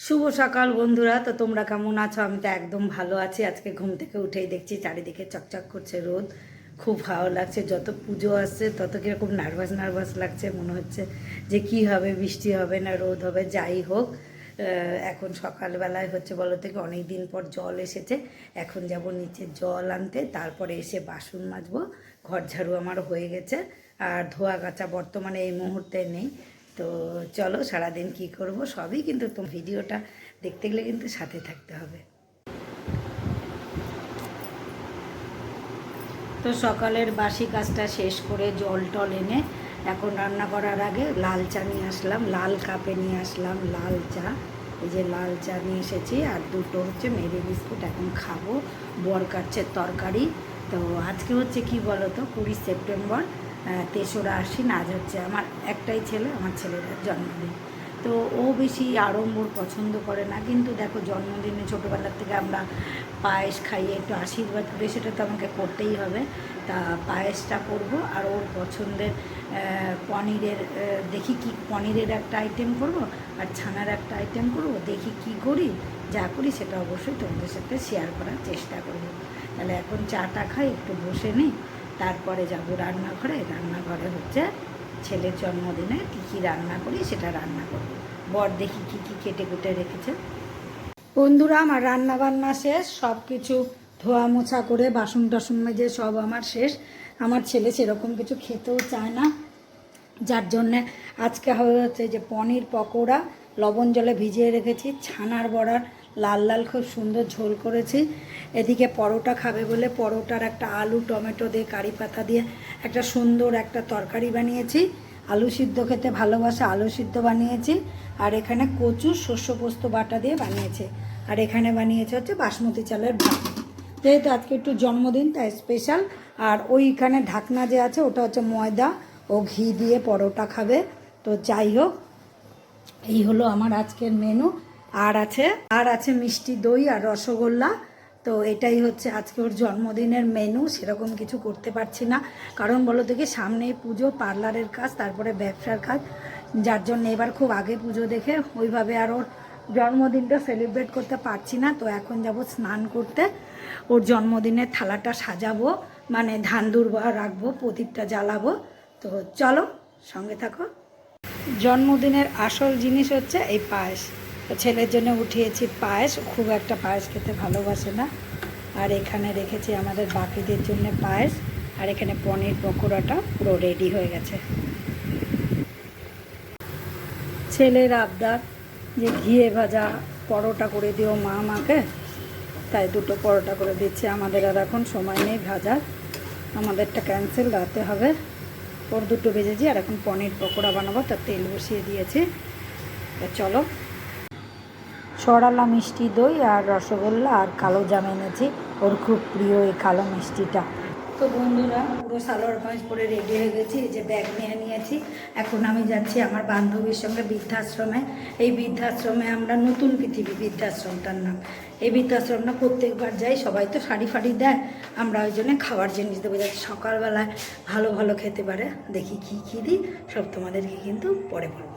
শুভ সকাল বন্ধুরা, তো তোমরা কেমন আছো? আমি তো একদম ভালো আছি। আজকে ঘুম থেকে উঠেই দেখছি চারিদিকে চকচক করছে রোদ। খুব ভালো লাগছে, যত পুজো আসছে তত কীরকম নার্ভাস নার্ভাস লাগছে। মনে হচ্ছে যে কি হবে, বৃষ্টি হবে না, রোদ হবে, যাই হোক। এখন সকালবেলায় হচ্ছে বলো থেকে অনেক দিন পর জল এসেছে। এখন যাব নিচে জল আনতে, তারপরে এসে বাসন মাজবো। ঘর ঝাড়ু আমার হয়ে গেছে। আর ধোয়া কাচা বর্তমানে এই মুহূর্তে নেই। তো চলো সারাদিন কি করব? সবই কিন্তু তো ভিডিওটা দেখতে গেলে কিন্তু সাথে থাকতে হবে। তো সকালের বাসি কাজটা শেষ করে জল টল এনে এখন রান্না করার আগে লাল চা নিয়ে আসলাম। লাল কাপে নিয়ে আসলাম লাল চা। এই যে লাল চা নিয়ে এসেছি আর দুটো হচ্ছে মেরি বিস্কুট এখন খাব। বর কাটছে তরকারি। তো আজকে হচ্ছে কি বলো তো কুড়ি সেপ্টেম্বর। তেসরা আশ্বিন, আজ হচ্ছে আমার একটাই ছেলে, আমার ছেলের জন্মদিন। তো ও বেশি আড়ম্বর পছন্দ করে না, কিন্তু দেখো জন্মদিনে ছোটোবেলার থেকে আমরা পায়েস খাইয়ে একটু আশীর্বাদ করি, সেটা তো আমাকে করতেই হবে। তা পায়েসটা করব আর ওর পছন্দের পনিরের দেখি কি পনিরের একটা আইটেম করব আর ছানার একটা আইটেম করব, দেখি কি করি, যা করি সেটা অবশ্যই তোমাদের সাথে শেয়ার করার চেষ্টা করব। তাহলে এখন চাটা খাই, একটু বসে নিই। তারপরে যাব রান্নাঘরে। রান্নাঘরে হচ্ছে ছেলের জন্মদিনে কী কী রান্না করি সেটা রান্না করব। বর দেখি কী কী কেটে কুটে রেখেছে। বন্ধুরা, আমার রান্না বান্না শেষ। সব কিছু ধোয়া মোছা করে বাসন টাসন মেজে সব আমার শেষ। আমার ছেলে সেরকম কিছু খেতেও চায় না। যার জন্যে আজকে হবে হচ্ছে যে পনির পকোড়া, লবণ জলে ভিজিয়ে রেখেছি, ছানার বড়ার লাল লাল খুব সুন্দর ঝোল করেছি। এদিকে পরোটা খাবে বলে পরোটার একটা আলু, টমেটো দিয়ে কারি পাতা দিয়ে একটা সুন্দর একটা তরকারি বানিয়েছি। আলু সিদ্ধ খেতে ভালোবাসে, আলু সিদ্ধ বানিয়েছি। আর এখানে কচু, শস্য পোস্ত বাটা দিয়ে বানিয়েছে। আর এখানে বানিয়েছে হচ্ছে বাসমতি চালের ভাত। যেহেতু আজকে একটু জন্মদিন, তাই স্পেশাল আর ওইখানে ঢাকনা যে আছে, ওটা হচ্ছে ময়দা। ও ঘি দিয়ে পরোটা খাবে। তো যাই হোক, এই হলো আমার আজকের মেনু আর আছে আর আছে মিষ্টি দই আর রসগোল্লা। তো এটাই হচ্ছে আজকে ওর জন্মদিনের মেনু সেরকম কিছু করতে পারছি না। কারণ বলো দেখি সামনেই পুজো, পার্লারের কাজ, তারপরে ব্যবসার কাজ। যার জন্য এবার খুব আগে পুজো দেখে ওইভাবে আর ওর জন্মদিনটা সেলিব্রেট করতে পারছি না। তো এখন যাব স্নান করতে। ওর জন্মদিনের থালাটা সাজাবো মানে ধান দুর্বা রাখব, প্রদীপটা জ্বালাবো। তো চলো সঙ্গে থাকো। জন্মদিনের আসল জিনিস হচ্ছে এই পায়েস। তো ছেলের জন্য উঠিয়েছি পায়েস। খুব একটা পায়েস খেতে ভালোবাসে না। আর এখানে রেখেছি আমাদের বাকিদের জন্য পায়েস। আর এখানে পনির পকোড়াটা পুরো রেডি হয়ে গেছে। ছেলের আবদার যে ঘিয়ে ভাজা পরোটা করে দিও মা আমাকে। তাই দুটো পরোটা করে দিচ্ছে। আমাদের আর এখন সময় নেই ভাজার। আমাদেরটা ক্যান্সেল রাতে হবে। ওর দুটো ভেজেছি আর এখন পনির পকোড়া বানাবো। তার তেল বসিয়ে দিয়েছি। চলো সরালা মিষ্টি দই আর রসগোল্লা আর কালো জাম এনেছি। ওর খুব প্রিয় এই কালো মিষ্টিটা। তো বন্ধুরা, পুরো সালোয়ার কামিজ পরে রেডি হয়ে গেছি যে ব্যাগ নিয়ে নিয়েছি। এখন আমি যাচ্ছি আমার বান্ধবীর সঙ্গে বৃদ্ধাশ্রমে। এই বৃদ্ধাশ্রমে আমরা নতুন পৃথিবী, বৃদ্ধাশ্রমটার নাম। এই বৃদ্ধাশ্রমটা প্রত্যেকবার যাই, সবাই তো শাড়ি ফাড়ি দেয়। আমরা ওই জন্য খাবার জিনিস দেবো, যাতে সকালবেলায় ভালো ভালো খেতে পারে। দেখি কী কী দিই, সব তোমাদেরকে কিন্তু পরে বলব।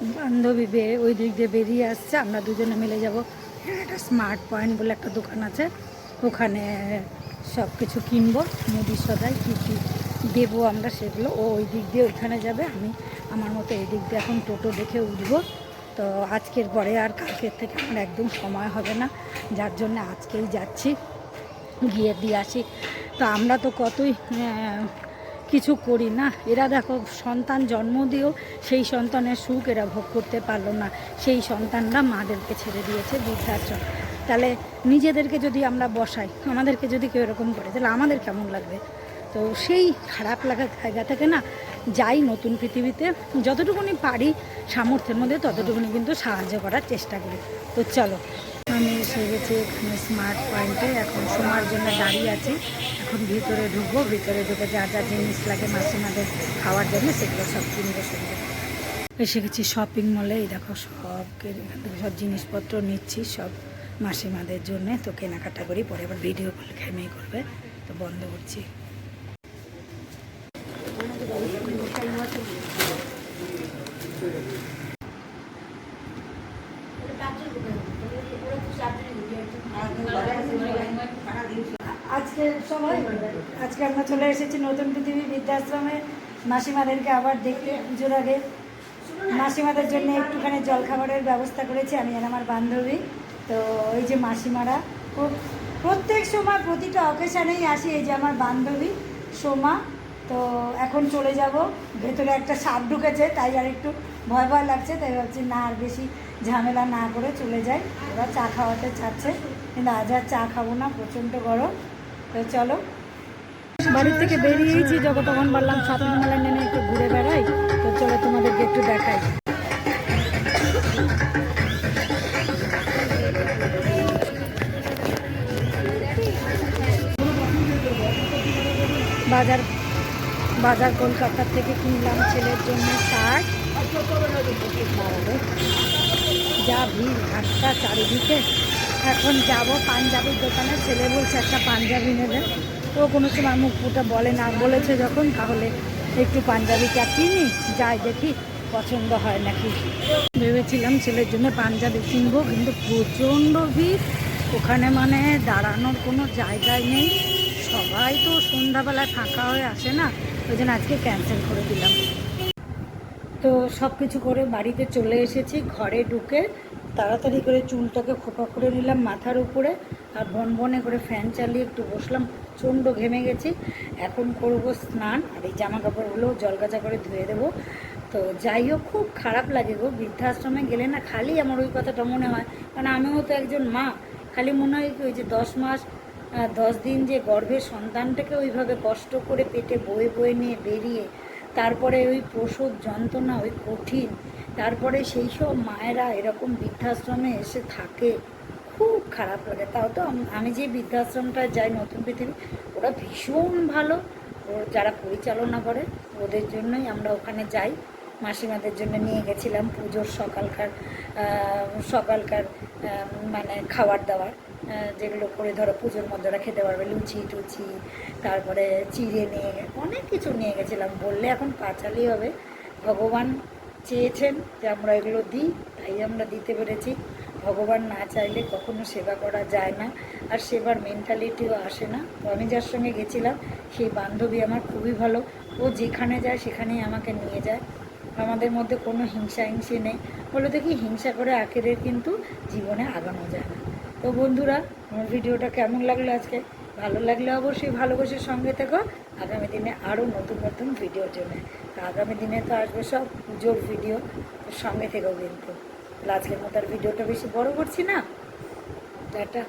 বান্ধবী বে ওই দিক দিয়ে বেরিয়ে আসছে আমরা দুজনে মিলে যাব। একটা স্মার্ট পয়েন্ট বলে একটা দোকান আছে। ওখানে সব কিছু কিনবো মুদি সদাই কী কী দেবো আমরা সেগুলো। ও ওই দিক দিয়ে ওইখানে যাবে আমি আমার মতো এই দিক দিয়ে এখন টোটো দেখে উঠবো। তো আজকের পরে আর কালকের থেকে আমার একদম সময় হবে না যার জন্য আজকেই যাচ্ছি গিয়ে দিয়ে আসি। তো আমরা তো কতই আহ, কিছু করি না। এরা দেখো, সন্তান জন্ম দিয়েও সেই সন্তানের সুখ এরা ভোগ করতে পারল না। সেই সন্তানরা মাদেরকে ছেড়ে দিয়েছে বৃদ্ধাশ্রম। তাহলে নিজেদেরকে যদি আমরা বসাই, আমাদেরকে যদি কেউ এরকম করে, তাহলে আমাদের কেমন লাগবে? তো সেই খারাপ লাগার জায়গা থেকে না যাই নতুন পৃথিবীতে, যতটুকুনি পারি সামর্থ্যের মধ্যে ততটুকুনি কিন্তু সাহায্য করার চেষ্টা করি। তো চলো আমি এসে গেছি এখানে স্মার্ট পয়েন্টে এখন সময়ের জন্য দাঁড়িয়ে আছি। এখন ভিতরে ঢুকবো। ভিতরে ঢুকে যা যা জিনিস লাগে মাসিমাদের খাওয়ার জন্য সেগুলো সব কিনবো শুনব এসে গেছি শপিং মলে এই দেখো সব সব জিনিসপত্র নিচ্ছি সব মাসিমাদের জন্য। তো কেনাকাটা করি, পরে আবার ভিডিও কল খেমেই করবে। তো বন্ধ করছি। আজকে সবাই আজকে আমরা চলে এসেছি নতুন পৃথিবী বৃদ্ধাশ্রমে। মাসিমাদেরকে আবার দেখতে পুজোর আগে। মাসিমাদের জন্য একটুখানি জলখাবারের ব্যবস্থা করেছি আমি আর আমার বান্ধবী। তো এই যে মাসিমারা প্রত্যেক সময় প্রতিটা অকেশানেই আসি এই যে আমার বান্ধবী সোমা। তো এখন চলে যাব। ভেতরে একটা সাপ ঢুকেছে, তাই আর একটু ভয় ভয় লাগছে, তাই ভাবছি না, আর বেশি ঝামেলা না করে চলে যাই। ওরা চা খাওয়াতে চাচ্ছে। কিন্তু আজ আর চা খাব না, প্রচণ্ড গরম। তো চলো। বাড়ির থেকে বেরিয়েইছি যখন তখন বললাম শপিং মলে নেমে একটু ঘুরে বেড়াই, তো চলো তোমাদেরকে একটু দেখাই। বাজার বাজার কলকাতার থেকে কিনলাম ছেলের জন্য শার্ট। যা ভিড় ঘাটটা চারিদিকে। এখন যাব, পাঞ্জাবির দোকানে। ছেলে বলছে, একটা পাঞ্জাবি নেবে। ও কোনো সময় মুখ ফুটে বলে না, বলেছে যখন, তাহলে একটু পাঞ্জাবিটা কিনি, যাই দেখি, পছন্দ হয় নাকি? ভেবেছিলাম ছেলের জন্য পাঞ্জাবি কিনবো, কিন্তু প্রচণ্ড ভিড়। ওখানে মানে দাঁড়ানোর কোনো জায়গায় নেই। সবাই তো সন্ধ্যাবেলায় ফাঁকা হয়ে আসে না, ওই জন্য আজকে ক্যান্সেল করে দিলাম। তো সব কিছু করে বাড়িতে চলে এসেছি, ঘরে ঢুকে তাড়াতাড়ি করে চুলটাকে খোপা করে নিলাম মাথার উপরে আর বনবনে করে ফ্যান চালিয়ে একটু বসলাম, প্রচণ্ড ঘেমে গেছি। এখন করব স্নান, আর এই জামা কাপড়গুলো জলগাজা করে ধুয়ে দেবো। তো যাই হোক, খুব খারাপ লাগে গো, বৃদ্ধাশ্রমে গেলে না খালি আমার ওই কথাটা মনে হয়। কারণ আমিও তো একজন মা, খালি মনে হয় কি ওই যে দশ মাস দশ দিন যে গর্ভের সন্তানটাকে ওইভাবে কষ্ট করে পেটে বয়ে বয়ে নিয়ে বেরিয়ে তারপরে ওই প্রসব যন্ত্রণা, ওই কঠিন। তারপরে সেই সব মায়েরা এরকম বৃদ্ধাশ্রমে এসে থাকে। খুব খারাপ লাগে। তাও তো আমি যে বৃদ্ধাশ্রমটা যাই নতুন পৃথিবী, ওরা ভীষণ ভালো। ও যারা পরিচালনা করে, ওদের জন্যই আমরা ওখানে যাই। মাসিমাদের জন্য নিয়ে গেছিলাম পুজোর সকালকার সকালকার মানে খাবার দাবার যেগুলো করে ধরো পুজোর মধ্যে ওরা খেতে পারবে, লুচি টুচি, তারপরে চিড়ে নিয়ে, অনেক কিছু নিয়ে গেছিলাম। বললে এখন পাঁচালি হবে। ভগবান চেয়েছেন যে আমরা এগুলো দিই, তাই আমরা দিতে পেরেছি। ভগবান না চাইলে কখনো সেবা করা যায় না। আর সেবার মেন্টালিটিও আসে না। তো আমি যার সঙ্গে গেছিলাম, সেই বান্ধবী আমার খুবই ভালো। ও যেখানে যায় সেখানেই আমাকে নিয়ে যায়। আমাদের মধ্যে কোনো হিংসা হিংসি নেই। বলে দেখি হিংসা করে আখেরের কিন্তু জীবনে আগানো যায় না। তো বন্ধুরা, আমার ভিডিওটা কেমন লাগল আজকে? ভালো লাগলে অবশ্যই ভালোবাসে সঙ্গে থেকো। আগামী দিনে আরও নতুন নতুন ভিডিওর জন্য। তো আগামী দিনে তো আসবে সব পুজোর ভিডিও সঙ্গে থেকেও কিন্তু। আজকের মতো আর ভিডিওটা বেশি বড় করছি না। টাটা।